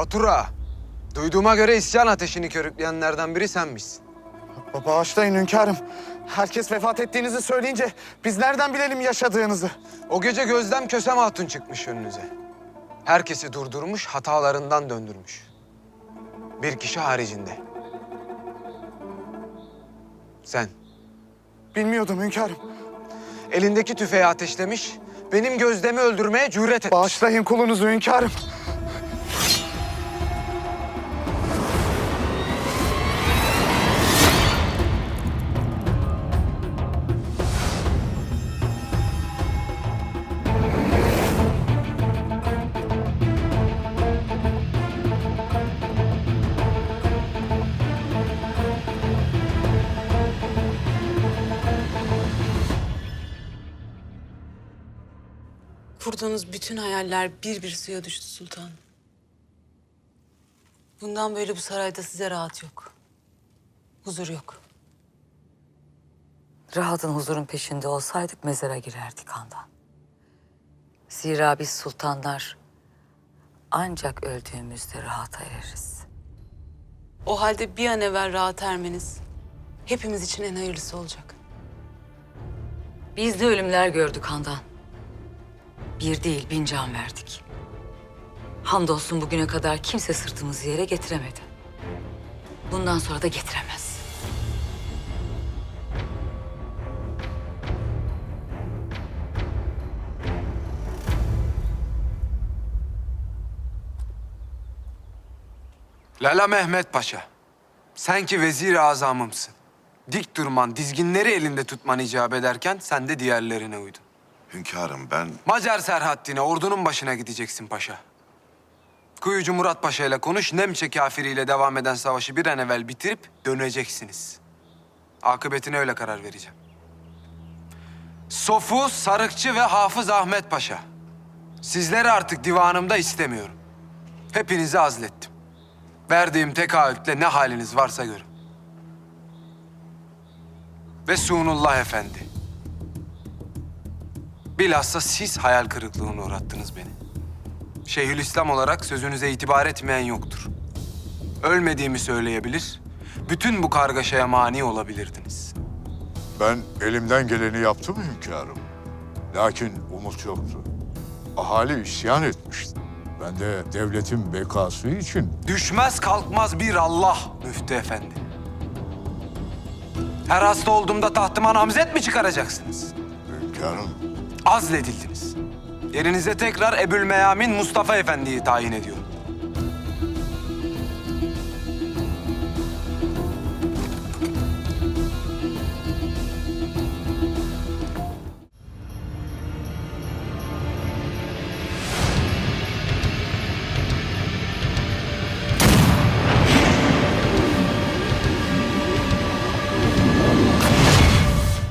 Batura, duyduğuma göre isyan ateşini körükleyenlerden biri senmişsin. Ba- Bağışlayın hünkârım. Herkes vefat ettiğinizi söyleyince biz nereden bilelim yaşadığınızı? O gece Gözlem Kösem Hatun çıkmış önünüze. Herkesi durdurmuş, hatalarından döndürmüş. Bir kişi haricinde. Sen. Bilmiyordum hünkârım. Elindeki tüfeği ateşlemiş, benim Gözlem'i öldürmeye cüret etmiş. Bağışlayın kulunuzu hünkârım. Kurduğunuz bütün hayaller bir bir suya düştü sultan. Bundan böyle bu sarayda size rahat yok. Huzur yok. Rahatın huzurun peşinde olsaydık mezara girerdik handan. Zira biz sultanlar ancak öldüğümüzde rahata ereriz. O halde bir an evvel rahat ermeniz hepimiz için en hayırlısı olacak. Biz de ölümler gördük handan. Bir değil bin can verdik. Hamdolsun bugüne kadar kimse sırtımızı yere getiremedi. Bundan sonra da getiremez. Lala Mehmet Paşa, sen ki vezir azamımsın. Dik durman, dizginleri elinde tutman icap ederken sen de diğerlerine uydun. Hünkârım ben Macar Serhaddin'e ordunun başına gideceksin paşa. Kuyucu Murat Paşa ile konuş, Nemçe kafiriyle devam eden savaşı bir an evvel bitirip döneceksiniz. Akıbetine öyle karar vereceğim. Sofu, Sarıkçı ve Hafız Ahmet Paşa. Sizleri artık divanımda istemiyorum. Hepinizi azlettim. Verdiğim tekaütle ne haliniz varsa görün. Ve Sunullah Efendi. Bilhassa siz hayal kırıklığına uğrattınız beni. Şeyhülislam olarak sözünüze itibar etmeyen yoktur. Ölmediğimi söyleyebilir, bütün bu kargaşaya mani olabilirdiniz. Ben elimden geleni yaptım hünkârım. Lakin umut yoktu. Ahali isyan etmişti. Ben de devletin bekası için Düşmez kalkmaz bir Allah müftü efendi. Her hasta olduğumda tahtıma namzet mi çıkaracaksınız? hünkârım Azledildiniz. Yerinize tekrar Ebül Meyamin Mustafa Efendi'yi tayin ediyorum.